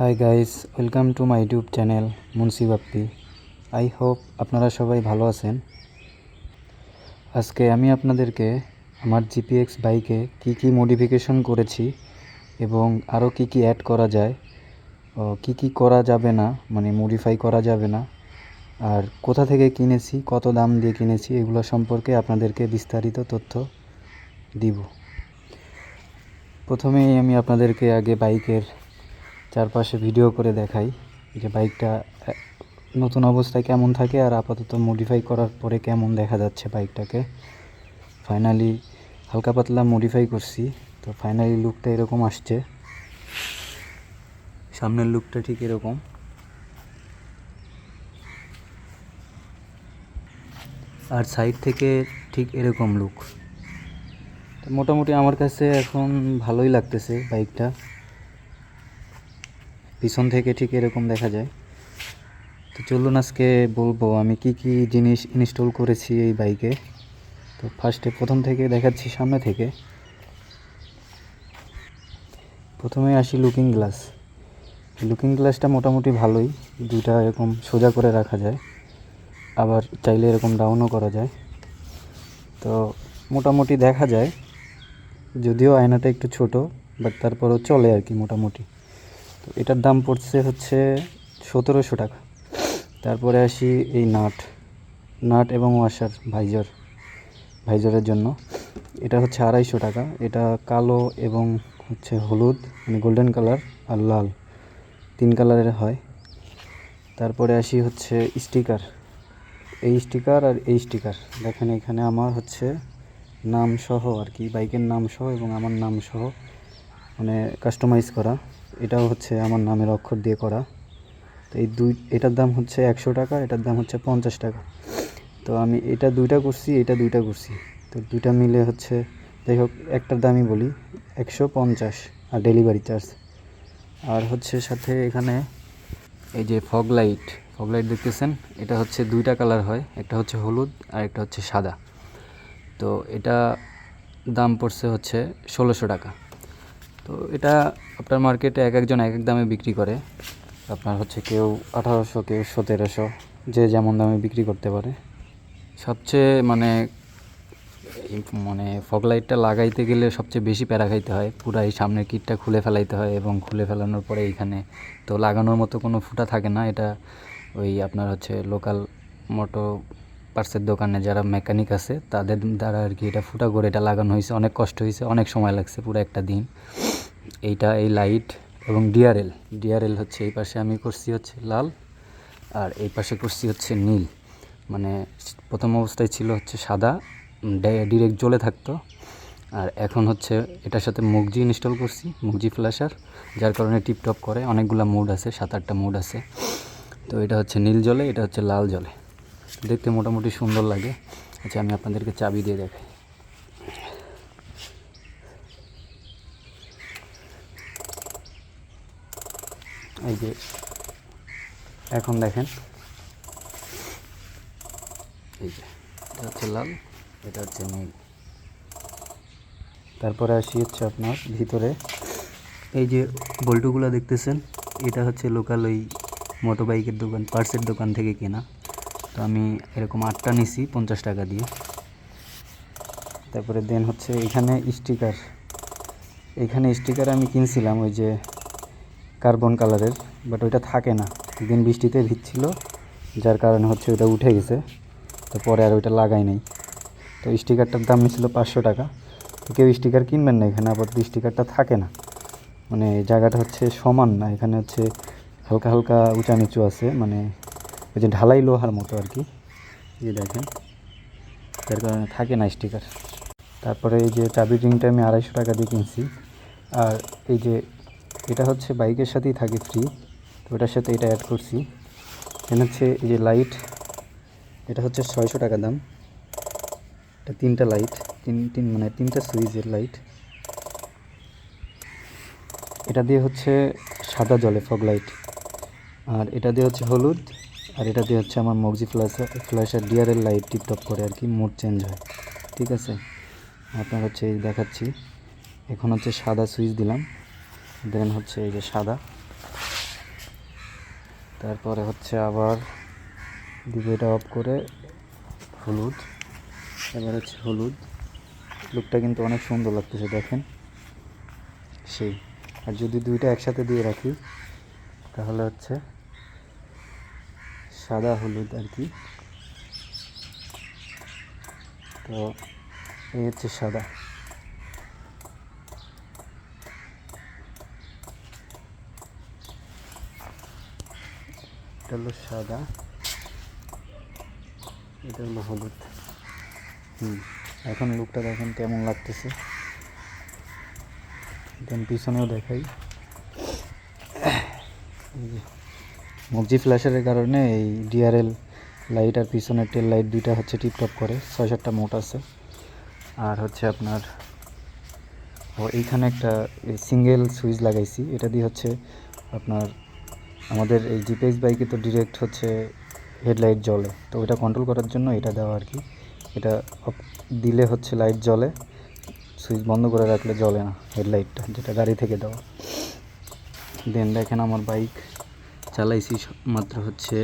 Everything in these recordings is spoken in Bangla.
Hi guys welcome to my YouTube channel Munshi Bappi I hope আপনারা সবাই ভালো আছেন। আজকে আমি আপনাদেরকে আমার জিপিএক্স বাইকে কি কি মডিফিকেশন করেছি এবং আরও কি কি অ্যাড করা যায়। কি কি করা যাবে না মানে মডিফাই করা যাবে না। আর কোথা থেকে কিনেছি, কত দাম দিয়ে কিনেছি, এগুলো সম্পর্কে আপনাদেরকে বিস্তারিত তথ্য দিব। প্রথমেই আমি আপনাদেরকে আগে বাইকের চারপাশে ভিডিও করে দেখাই যে বাইকটা নতুন অবস্থায় কেমন থাকে আর আপাতত মডিফাই করার পরে কেমন দেখা যাচ্ছে বাইকটাকে। ফাইনালি হালকা পাতলা মডিফাই করছি, তো ফাইনালি লুকটা এরকম আসছে। সামনের লুকটা ঠিক এরকম। আর সাইড থেকে ঠিক এরকম লুক মোটামুটি আমার কাছে এখন ভালোই লাগতেছে বাইকটা। পিছন থেকে ঠিক এরকম দেখা যায়। তো চলুন আজকে বলব আমি কি কি জিনিস ইনস্টল করেছি এই বাইকে তো ফার্স্টে প্রথম থেকে দেখাচ্ছি সামনে থেকে। প্রথমে আসি লুকিং গ্লাস লুকিং গ্লাসটা মোটামুটি ভালোই, দুইটা এরকম সোজা করে রাখা যায়। আবার চাইলে এরকম ডাউনও করা যায়। তো মোটামুটি দেখা যায়, যদিও আয়নাটা একটু ছোট বাট তারপরও চলে আর কি মোটামুটি। তো এটার দাম পড়ছে হচ্ছে সতেরোশো টাকা। তারপরে আসি এই নাট। নাট এবং ওয়াশার ভাইজার, ভাইজারের জন্য। এটা হচ্ছে আড়াইশো টাকা। এটা কালো এবং হচ্ছে হলুদ মানে গোল্ডেন কালার আর লাল। তিন কালারের হয়। তারপরে আসি হচ্ছে স্টিকার এই স্টিকার আর এই স্টিকার দেখেন এখানে আমার হচ্ছে নাম সহ আর কি, বাইকের নাম সহ এবং আমার নাম সহ মানে কাস্টমাইজ করা। এটাও হচ্ছে আমার নামের অক্ষর দিয়ে করা। তো এই দুই, এটার দাম হচ্ছে একশো টাকা, এটার দাম হচ্ছে পঞ্চাশ টাকা। তো আমি এটা দুইটা করছি, এটা দুইটা করছি। তো দুইটা মিলে হচ্ছে, যাই হোক, একটার দামই বলি, একশো পঞ্চাশ আর ডেলিভারি চার্জ। আর হচ্ছে সাথে এখানে এই যে ফগ লাইট ফগ লাইট দেখতেছেন? এটা হচ্ছে দুইটা কালার হয়, একটা হচ্ছে হলুদ আর একটা হচ্ছে সাদা। তো এটা দাম পড়ছে হচ্ছে ষোলোশো টাকা। তো এটা আপনার মার্কেটে এক একজন এক এক দামে বিক্রি করে। আপনার হচ্ছে কেউ আঠারোশো, কেউ সতেরোশো, যে যেমন দামে বিক্রি করতে পারে। সবচেয়ে মানে মানে ফগ লাইটটা লাগাইতে গেলে সবচেয়ে বেশি প্যারা খাইতে হয়। পুরা এই সামনের কিটটা খুলে ফেলাইতে হয় এবং খুলে ফেলানোর পরে এইখানে তো লাগানোর মতো কোনো ফুটা থাকে না। এটা ওই আপনার হচ্ছে লোকাল মোটো পার্সের দোকানে যারা মেকানিক আছে, তাদের দ্বারা আর কি এটা ফুটা করে এটা লাগানো হয়েছে অনেক কষ্ট হয়েছে অনেক সময় লাগছে পুরো একটা দিন। এইটা এই লাইট এবং ডিআরএল। ডিআরএল হচ্ছে এই পাশে আমি করছি হচ্ছে লাল আর এই পাশে করছি হচ্ছে নীল। মানে প্রথম অবস্থায় ছিল হচ্ছে সাদা ডিরেক্ট জ্বলে থাকতো। আর এখন হচ্ছে এটার সাথে মুগজি ইনস্টল করছি, মুগজি ফ্ল্যাশার যার কারণে টিপটপ করে, অনেকগুলো মুড আছে সাত আটটা মুড আছে। তো এটা হচ্ছে নীল জলে এটা হচ্ছে লাল জলে দেখতে মোটামুটি সুন্দর লাগে। আচ্ছা আমি আপনাদেরকে চাবি দিয়ে দেখাই। এই যে এখন দেখেন। এই যে এটা হচ্ছে লাল এটা হচ্ছে নীল। তারপরে আসি হচ্ছে আপনার ভিতরে। এই যে বল্টুগুলো দেখতেছেন এটা হচ্ছে লোকাল ওই মোটো বাইকের দোকান পার্সের দোকান থেকে কেনা। তো আমি এরকম আটটা নিছি পঞ্চাশ টাকা দিয়ে। তারপরে দেন হচ্ছে এখানে স্টিকার। এখানে স্টিকার আমি কিনছিলাম ওই যে কার্বন কালারের বাট ওইটা থাকে না। একদিন বৃষ্টিতে ভিজছিল, যার কারণে হচ্ছে ওইটা উঠে গেছে। তো পরে আর ওইটা লাগাই নাই। তো স্টিকারটার দাম নিয়েছিল পাঁচশো টাকা। তো কেউ স্টিকার কিনবেন না, এখানে আবার স্টিকারটা থাকে না। মানে জায়গাটা হচ্ছে সমান না, এখানে হচ্ছে হালকা হালকা উঁচা নিচু আছে মানে ওই যে ঢালাই লোহার মতো আর কি। এই দেখেন, যার কারণে থাকে না স্টিকার। তারপরে এই যে চাবি রিংটা আমি আড়াইশো টাকা দিয়ে কিনছি। আর এই যে এটা হচ্ছে বাইকের সাথেই থাকে ফ্রি তো ওটার সাথে এটা অ্যাড করছি। এখানে হচ্ছে এই যে লাইট এটা হচ্ছে ছয়শো টাকা দাম। এটা তিনটা লাইট তিন তিন মানে তিনটা সুইচের লাইট এটা দিয়ে হচ্ছে সাদা জলে ফগ লাইট আর এটা দিয়ে হচ্ছে হলুদ, আর এটা দিয়ে হচ্ছে আমার মগজি ফ্ল্যাশার ফ্ল্যাশার ডিয়ারের লাইট টিপটপ করে আর কি মুড চেঞ্জ হয়। ঠিক আছে? আপনার হচ্ছে দেখাচ্ছি। এখন হচ্ছে সাদা সুইচ দিলাম। দেন হচ্ছে এই যে সাদা। তারপরে হচ্ছে আবার দিকে এটা অফ করে হলুদ। এবার হচ্ছে হলুদ। লুকটা কিন্তু অনেক সুন্দর লাগতেছে, দেখেন। সেই। আর যদি দুইটা একসাথে দিয়ে রাখি, তাহলে হচ্ছে সাদা হলুদ আর কি। তো এই হচ্ছে সাদা। এটা হলো সাদা। এটা হলো হলুদ। হুম, এখন লুকটা দেখেন কেমন লাগতেছে। দেন পিছনেও দেখাই। যে ফ্ল্যাশারের কারণে এই ডিআরএল লাইট আর পিছনের টেল লাইট দুইটা হচ্ছে টিপটপ করে ছয় সাতটা মোট আছে। আর হচ্ছে আপনার, ও এইখানে একটা সিঙ্গেল সুইচ লাগাইছি। এটা দিয়ে হচ্ছে আপনার আমাদের এই জিপিএস বাইকে তো ডিরেক্ট হচ্ছে হেডলাইট জ্বলে। তো ওটা কন্ট্রোল করার জন্য এটা দেওয়া আর কি। এটা দিলে হচ্ছে লাইট জ্বলে সুইচ বন্ধ করে রাখলে জ্বলে না হেডলাইটটা যেটা গাড়ি থেকে দেওয়া। দেন দেখেন আমার বাইক চালাইছি মাত্র হচ্ছে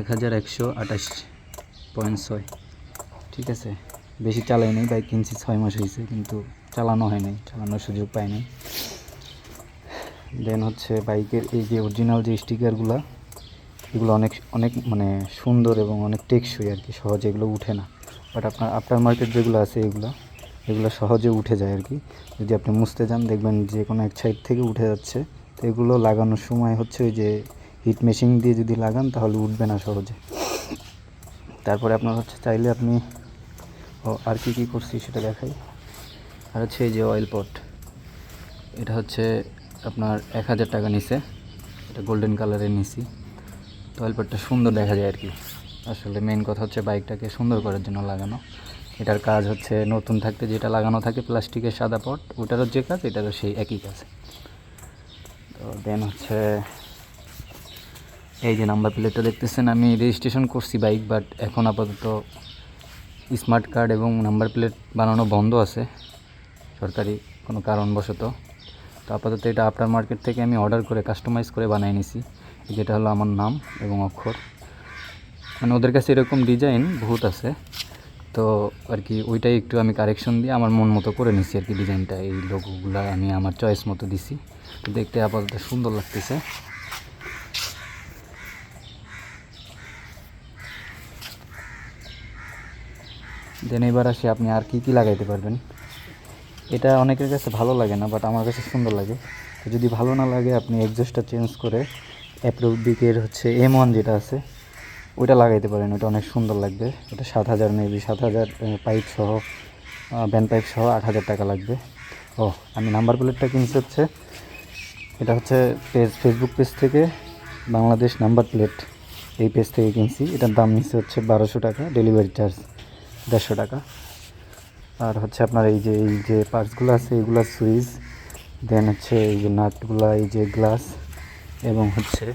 এক হাজার একশো আঠাশ পয়েন্ট ছয়। ঠিক আছে? বেশি চালাই নাই বাইক কিনছি ছয় মাস হয়েছে কিন্তু চালানো হয় নাই, চালানোর সুযোগ পাই নাই। দেন হচ্ছে বাইকের এই যে অরিজিনাল যে স্টিকারগুলো এগুলো অনেক অনেক মানে সুন্দর এবং অনেক টেকসই আর কি, সহজে এগুলো উঠে না। বাট আপনার আফটার মার্কেট যেগুলো আছে এগুলো এগুলো সহজে উঠে যায় আর কি। যদি আপনি মুছতে যান, দেখবেন যে কোনো এক সাইড থেকে উঠে যাচ্ছে। তো এগুলো লাগানোর সময় হচ্ছে ওই যে হিট মেশিন দিয়ে যদি লাগান, তাহলে উঠবে না সহজে। তারপরে আপনার হচ্ছে চাইলে আপনি, ও আর কি কী করছি সেটা দেখাই। আর হচ্ছে এই যে অয়েল পট এটা হচ্ছে আপনার এক হাজার টাকা নিছে। এটা গোল্ডেন কালারের নিছি। তো অয়েল পটটা সুন্দর দেখা যায় আর কি। আসলে মেন কথা হচ্ছে বাইকটাকে সুন্দর করার জন্য লাগানো। এটার কাজ হচ্ছে নতুন থাকতে যেটা লাগানো থাকে প্লাস্টিকের সাদা পট, ওটারও যে কাজ, এটারও সেই একই কাজ। তো দেন হচ্ছে এই যে নাম্বার প্লেটটা দেখতেছেন, আমি রেজিস্ট্রেশন করছি বাইক বাট এখন আপাতত স্মার্ট কার্ড এবং নাম্বার প্লেট বানানো বন্ধ আছে। সরকারি কোনো কারণবশত। তো আপাতত এটা আফটার মার্কেট থেকে আমি অর্ডার করে কাস্টমাইজ করে বানিয়ে নিছি। যেটা হলো আমার নাম এবং অক্ষর। মানে ওদের কাছে এরকম ডিজাইন বহুত আছে। তো আর কি ওইটাই একটু আমি কারেকশন দিয়ে আমার মন মতো করে নিছি আর কি ডিজাইনটা এই লোগোগুলো আমি আমার চয়েস মতো দিছি। তো দেখতে আপাতত সুন্দর লাগতেছে। দেন এবার আসি আপনি আর কি কি লাগাইতে পারবেন? এটা অনেকের কাছে ভালো লাগে না বাট আমার কাছে সুন্দর লাগে। তো যদি ভালো না লাগে, আপনি এক্সজস্টটা চেঞ্জ করে অ্যাপ্রোবিকের হচ্ছে এম ওয়ান যেটা আছে, ওইটা লাগাইতে পারেন। ওটা অনেক সুন্দর লাগবে। ওটা সাত হাজার মেবি সাত হাজার পাইপ সহ ব্যান্ড পাইপ সহ আট হাজার টাকা লাগবে। ও আমি নাম্বার প্লেটটা কিনছি হচ্ছে, এটা হচ্ছে পেজ ফেসবুক পেজ থেকে বাংলাদেশ নাম্বার প্লেট এই পেজ থেকে কিনছি। এটার দাম নিচ্ছে হচ্ছে বারোশো টাকা ডেলিভারি চার্জ দেড়শো টাকা। আর হচ্ছে আপনার এই যে এই যে পার্টসগুলো আছে, এগুলো সুইচ, দেন হচ্ছে এই যে নাটগুলো, এই যে গ্লাস এবং হচ্ছে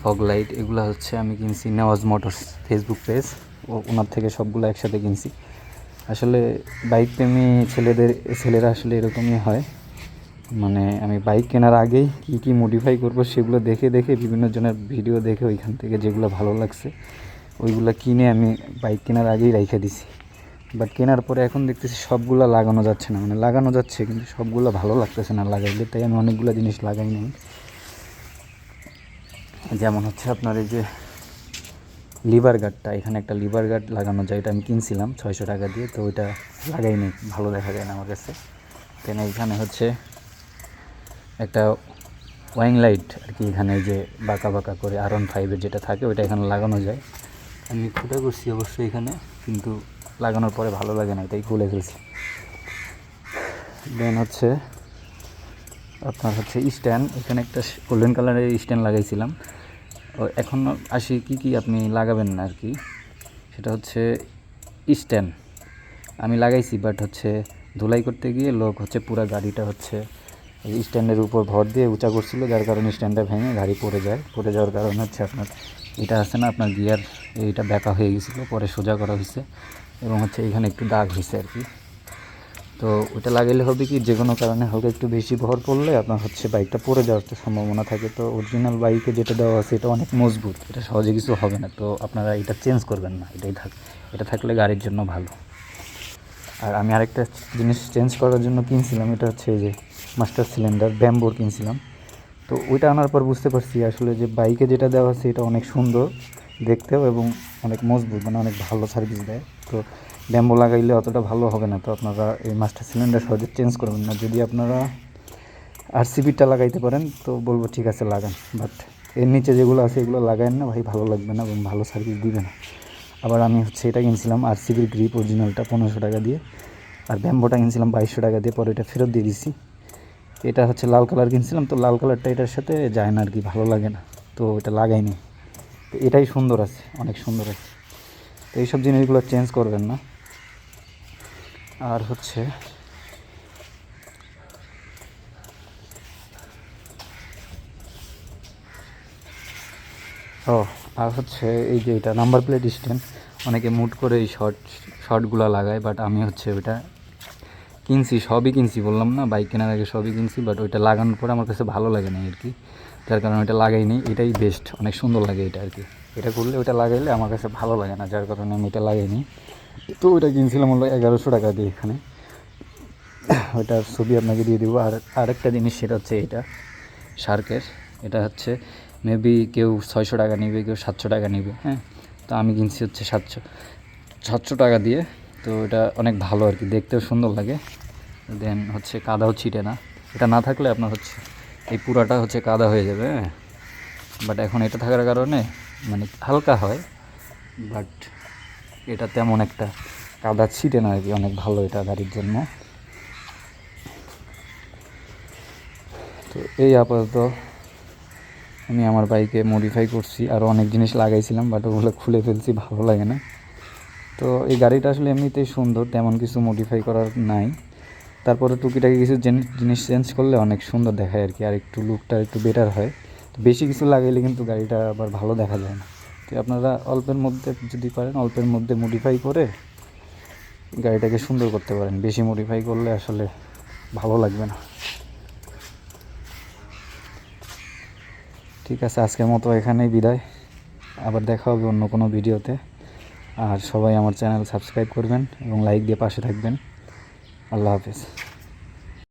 ফগ লাইট, এগুলো হচ্ছে আমি কিনছি নেওয়াজ মোটরস ফেসবুক পেজ। ও, ওনার থেকে সবগুলো একসাথে কিনছি। আসলে বাইক প্রেমী ছেলেদের, ছেলেরা আসলে এরকমই হয়। মানে আমি বাইক কেনার আগেই কী কী মডিফাই করব সেগুলো দেখে দেখে, বিভিন্ন জনের ভিডিও দেখে ওইখান থেকে যেগুলো ভালো লাগছে, ওইগুলো কিনে আমি বাইক কেনার আগেই রেখে দিছি। বাট কেনার পরে এখন দেখতেছি সবগুলো লাগানো যাচ্ছে না। মানে লাগানো যাচ্ছে, কিন্তু সবগুলো ভালো লাগতেছে না লাগাইলে, তাই আমি অনেকগুলো জিনিস লাগাই নাই। যেমন হচ্ছে আপনার এই যে লিভার গার্ডটা, এখানে একটা লিভার গার্ড লাগানো যায়, এটা আমি কিনছিলাম ছয়শো টাকা দিয়ে, তো ওইটা লাগাইনি ভালো দেখা যায় না আমার কাছে। দেন এইখানে হচ্ছে একটা ওয়াইং লাইট আর কি, এখানে যে বাঁকা বাঁকা করে আর ওয়ান ফাইভের যেটা থাকে, ওইটা এখানে লাগানো যায়। আমি ফুটা করছি অবশ্যই এখানে, কিন্তু লাগানোর পরে ভালো লাগে না তাই খুলে ফেলছি দেন হচ্ছে আপনার হচ্ছে স্ট্যান্ড, এখানে একটা গোল্ডেন কালারের স্ট্যান্ড লাগাইছিলাম। এখন আসি কি কি আপনি লাগাবেন না আর কি? সেটা হচ্ছে স্ট্যান্ড। আমি লাগাইছি বাট হচ্ছে ধুলাই করতে গিয়ে লোক হচ্ছে পুরো গাড়িটা হচ্ছে স্ট্যান্ডের উপর ভর দিয়ে উঁচা করছিল, যার কারণে স্ট্যান্ডটা ভেঙে গাড়ি পড়ে যায়। পড়ে যাওয়ার কারণে হচ্ছে আপনার, এটা আছে না, আপনার গিয়ার এইটা ব্যাকা হয়ে গেছিল, পরে সোজা করা হয়েছে। এবং হচ্ছে এখানে একটু দাগ হয়েছে আর কি। তো ওটা লাগাইলে হবে কি, যে কোনো কারণে হালকা একটু বেশি ভর পড়লে আপনার হচ্ছে বাইকটা পড়ে যাওয়ার তো সম্ভাবনা থাকে। তো অরিজিনাল বাইকে যেটা দেওয়া আছে, এটা অনেক মজবুত, এটা সহজে কিছু হবে না। তো আপনারা এটা চেঞ্জ করবেন না, এটাই থাক, এটা থাকলে গাড়ির জন্য ভালো। আর আমি আরেকটা জিনিস চেঞ্জ করার জন্য কিনছিলাম, এটা হচ্ছে যে মাস্টার সিলিন্ডার ব্যাম্বোর কিনছিলাম। তো ওইটা আনার পর বুঝতে পারছি আসলে যে বাইকে যেটা দেওয়া আছে, এটা অনেক সুন্দর দেখতেও এবং অনেক মজবুত মানে অনেক ভালো সার্ভিস দেয়। তো ব্যাম্বো লাগাইলে অতটা ভালো হবে না। তো আপনারা এই মাস্টার সিলিন্ডার সহজে চেঞ্জ করবেন না। যদি আপনারা আর সিবিটা লাগাইতে পারেন, তো বলব ঠিক আছে, লাগান। বাট এর নিচে যেগুলো আছে, এগুলো লাগায়েন না ভাই, ভালো লাগবে না এবং ভালো সার্ভিস দিবে না। আবার আমি হচ্ছে এটা কিনছিলাম আর সিবির গ্রিপ অরিজিনালটা পনেরোশো টাকা দিয়ে। আর ব্যাম্বোটা কিনছিলাম বাইশশো টাকা দিয়ে, পরে এটা ফেরত দিয়ে দিছি। এটা হচ্ছে লাল কালার কিনছিলাম, তো লাল কালারটা এটার সাথে যায় না আর কি, ভালো লাগে না। তো এটা লাগাইনি। তো এটাই সুন্দর আছে, অনেক সুন্দর আছে। এইসব জিনিসগুলো চেঞ্জ করবেন না। আর হচ্ছে ও, আর হচ্ছে এই যে এটা নাম্বার প্লেট স্ট্যান্ড অনেকে মুট করে এই শর্ট শর্টগুলো লাগায় বাট আমি হচ্ছে ওইটা কিনছি, সবই কিনছি, বললাম না বাইক কেনার আগে সবই কিনছি বাট ওইটা লাগানোর পরে আমার কাছে ভালো লাগে না আর কি। যার কারণে ওইটা লাগাইনি, এটাই বেস্ট অনেক সুন্দর লাগে এটা আর কি এটা করলে ওইটা লাগাইলে আমার কাছে ভালো লাগে না, যার কারণে আমি এটা লাগাইনি। তো ওইটা কিনছিলাম হলো এগারোশো টাকা দিয়ে এখানে। ওইটার ছবি আপনাকে দিয়ে দিব। আর আরেকটা জিনিস সেটা হচ্ছে এটা শার্কের এটা হচ্ছে মেবি কেউ ছয়শো টাকা নিবে, কেউ সাতশো টাকা নিবে হ্যাঁ? তো আমি কিনছি হচ্ছে সাতশো সাতশো টাকা দিয়ে। তো এটা অনেক ভালো আর কি দেখতেও সুন্দর লাগে। দেন হচ্ছে কাদাও ছিটে না। এটা না থাকলে আপনার হচ্ছে এই পুরাটা হচ্ছে কাদা হয়ে যাবে হ্যাঁ। বাট এখন এটা থাকার কারণে মানে হালকা হয় বাট এটা তেমন একটা কাদা ছিটে না আর কি, অনেক ভালো এটা গাড়ির জন্য। তো এই আপাতত আমি আমার বাইকে মডিফাই করছি আরও অনেক জিনিস লাগাইছিলাম বাট ওগুলো খুলে ফেলছি, ভালো লাগে না। তো এই গাড়িটা আসলে এমনিতেই সুন্দর, তেমন কিছু মডিফাই করার নাই। তারপরে টুকিটাকি কিছু জিনিস চেঞ্জ করলে অনেক সুন্দর দেখায় আর কি, আর একটু লুকটা একটু বেটার হয়। তো বেশি কিছু লাগাইলে কিন্তু গাড়িটা আবার ভালো দেখা যায় না। তো আপনারা অল্পের মধ্যে যদি পারেন, অল্পের মধ্যে মডিফাই করে গাড়িটাকে সুন্দর করতে পারেন। বেশি মডিফাই করলে আসলে ভালো লাগবে না। ঠিক আছে, আজকের মতো এখানেই বিদায়। আবার দেখা হবে অন্য কোনো ভিডিওতে আর সবাই আমার চ্যানেল সাবস্ক্রাইব করবেন এবং লাইক দিয়ে পাশে থাকবেন। আল্লাহ হাফেজ।